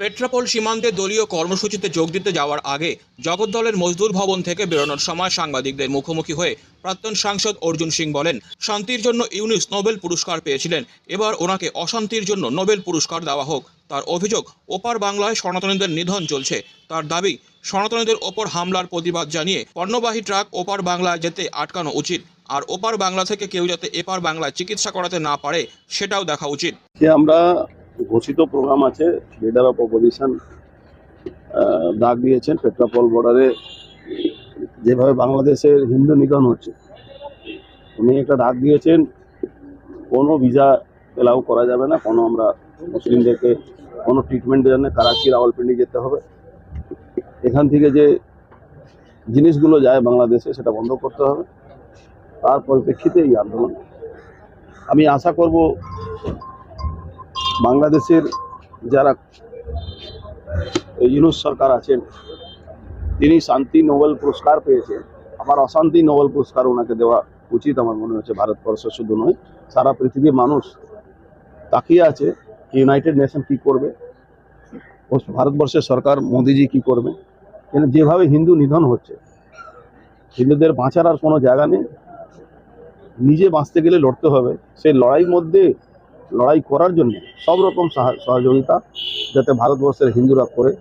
পেট্রাপোল সীমান্তে দলীয় কর্মসূচিতে যোগ দিতে যাওয়ার আগে জগদ্দলের মজদুর ভবন থেকে বেরোনোর সময় সাংবাদিকদের মুখোমুখি হয়ে প্রাক্তন সাংসদ অর্জুন সিং বলেন, শান্তির জন্য ইউনিস নোবেল পুরস্কার পেয়েছিলেন। এবার ওনাকে অশান্তির জন্য নোবেল পুরস্কার দেওয়া হোক। তার অভিযোগ, ওপার বাংলায় সনাতনীদের নিধন চলছে। তার দাবি, সনাতনীদের ওপর হামলার প্রতিবাদ জানিয়ে পণ্যবাহী ট্রাক ওপার বাংলায় যেতে আটকানো উচিত। আর ওপার বাংলা থেকে কেউ যাতে এপার বাংলায় চিকিৎসা করাতে না পারে, সেটাও দেখা উচিত। আমরা ঘোষিত প্রোগ্রাম আছে লিডার অফ অপোজিশন ডাক দিয়েছেন পেট্রাপল বর্ডারে যেভাবে বাংলাদেশের হিন্দু নিধন হচ্ছে, উনি একটা ডাক দিয়েছেন, কোনো ভিসা এলাও করা যাবে না, কোনো আমরা মুসলিমদেরকে কোনো ট্রিটমেন্টের জন্য করাচি রাওয়ালপিন্ডি যেতে হবে। এখান থেকে যে জিনিসগুলো যায় বাংলাদেশে, সেটা বন্ধ করতে হবে। তার পরিপ্রেক্ষিতে এই আন্দোলন। আমি আশা করব বাংলাদেশের যারা ইউনুস সরকার আছেন, তিনি শান্তি নোবেল পুরস্কার পেয়েছেন। আমার অশান্তি নোবেল পুরস্কার ওনাকে দেওয়া উচিত আমার মনে হচ্ছে, ভারতবর্ষ শুধু নয়, সারা পৃথিবীর মানুষ তাকিয়ে আছে ইউনাইটেড নেশন কি করবে ভারতবর্ষের সরকার মোদিজি কি করবে। কিন্তু যেভাবে হিন্দু নিধন হচ্ছে, হিন্দুদের বাঁচার আর কোনো জায়গা নেই। নিজে বাঁচতে গেলে লড়তে হবে। সেই লড়াইয়ের মধ্যে লড়াই করার জন্য সব রকম সাহা- সহযোগিতা যাতে ভারতবর্ষের হিন্দুরা করে।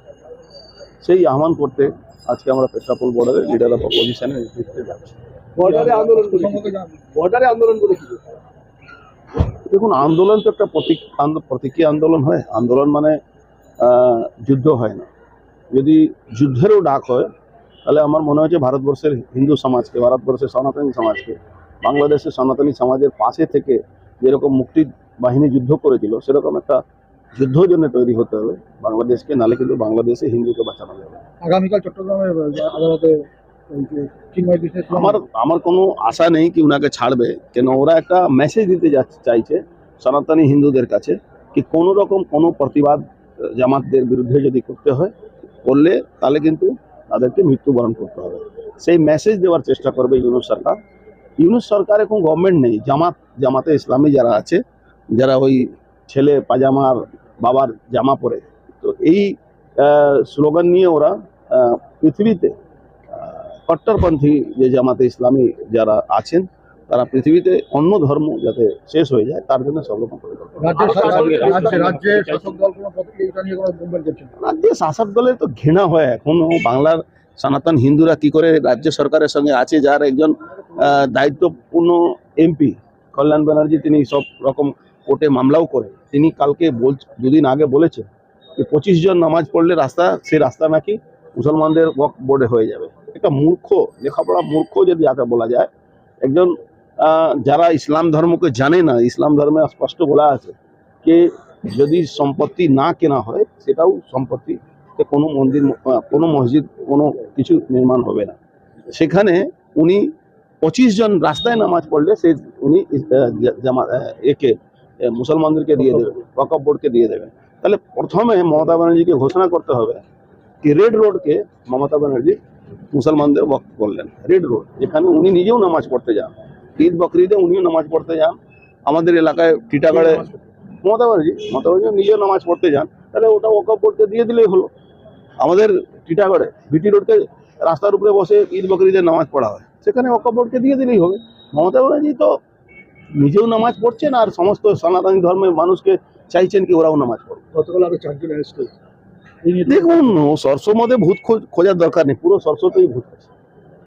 সেই আহ্বান করতে আজকে আমরা পেট্রাপোল বর্ডারে লিডার অফ অপোজিশনের নেতৃত্বে যাচ্ছি। বর্ডারে আন্দোলন করে বর্ডারে আন্দোলন করে কি দেখুন আন্দোলন তো একটা প্রতীক আন্দো- প্রতীকী আন্দোলন হয়। আন্দোলন মানে যুদ্ধ হয় না। যদি যুদ্ধেরও ডাক হয় তাহলে আমার মনে হচ্ছে ভারতবর্ষের হিন্দু সমাজকে ভারতবর্ষের সনাতনী সমাজকে বাংলাদেশের সনাতনী সমাজের পাশে থেকে যেরকম মুক্তি বাহিনী যুদ্ধ করেছিল সেরকম একটা যুদ্ধর জন্য তৈরি হতে হবে। বাংলাদেশকে নালে কিন্তু বাংলাদেশে হিন্দুকে বাঁচানো যাবে। আগামীকাল চট্টগ্রামে আদালতে। আমার আমার কোনো আশা নেই কি ওনাকে ছাড়বে। কেন ওরা একটা মেসেজ দিতে চাইছে সনাতনী হিন্দুদের কাছে কি কোনো রকম কোনো প্রতিবাদ জামাতদের বিরুদ্ধে যদি করতে হয় করলে তাহলে কিন্তু তাদেরকে মৃত্যুবরণ করতে হবে। সেই মেসেজ দেওয়ার চেষ্টা করবে ইউনুস সরকার। ইউনুস সরকার এখন গভর্নমেন্ট নেই জামাত জামাতে ইসলামী যারা আছে যারা ওই ছেলে পাজামার বাবার জামা পরে। তো এই স্লোগান নিয়ে ওরা আহ, পৃথিবীতে কট্টরপন্থী যে জামাতে ইসলামী যারা আছেন তারা পৃথিবীতে অন্য ধর্ম যাতে শেষ হয়ে যায় তার জন্য সব রকম রাজ্যে রাজ্যে শাসক দলের তো ঘৃণা হয় এখনও। বাংলার সনাতন হিন্দুরা কি করে রাজ্য সরকারের সঙ্গে আছে যার একজন আহ, দায়িত্বপূর্ণ এমপি কল্যাণ ব্যানার্জি তিনি সব রকম কোর্টে মামলাও করে। তিনি কালকে বল দুদিন আগে বলেছেন যে পঁচিশ জন নামাজ পড়লে রাস্তা, সেই রাস্তা নাকি মুসলমানদের ওয়াক বোর্ডে হয়ে যাবে। একটা মূর্খ, লেখাপড়া মূর্খ যদি যাকে বলা যায়, একজন যারা ইসলাম ধর্মকে জানে না, ইসলাম ধর্মে স্পষ্ট বলা আছে যে যদি সম্পত্তি না কেনা হয়, সেটাও সম্পত্তি কোনো মন্দির কোনো মসজিদ, কোনো কিছু নির্মাণ হবে না। সেখানে উনি পঁচিশ জন রাস্তায় নামাজ পড়লে সে উনি একে মুসলমানদেরকে দিয়ে দেবেন ওয়াকফ বোর্ডকে দিয়ে দেবেন তাহলে প্রথমে মমতা ব্যানার্জিকে ঘোষণা করতে হবে কি রেড রোডকে মমতা ব্যানার্জি মুসলমানদের ওয়াকফ করলেন। রেড রোড যেখানে উনি নিজেও নামাজ পড়তে যান। ঈদ বকরিদে উনিও নামাজ পড়তে যান। আমাদের এলাকায় টিটাগড়ে মমতা ব্যানার্জি মমতা ব্যানার্জি নিজেও নামাজ পড়তে যান। তাহলে ওটা ওয়াকফ বোর্ডকে দিয়ে দিলেই হলো। আমাদের টিটাগড়ে ভিটি রোডকে রাস্তার উপরে বসে ঈদ বকরিদের নামাজ পড়া হয়। সেখানে ওয়াকফ বোর্ডকে দিয়ে দিলেই হবে। মমতা ব্যানার্জি তো নিজেও নামাজ পড়ছেন আর সমস্ত সনাতন ধর্মের মানুষকে চাইছেন কি ওরাও নামাজ পড়বে গতকাল আরও চারজন অ্যারেস্ট হয়েছে দেখুন সরষের মধ্যে ভূত খোঁজ- খোঁজার দরকার নেই পুরো সরস্বতেই ভূত আছে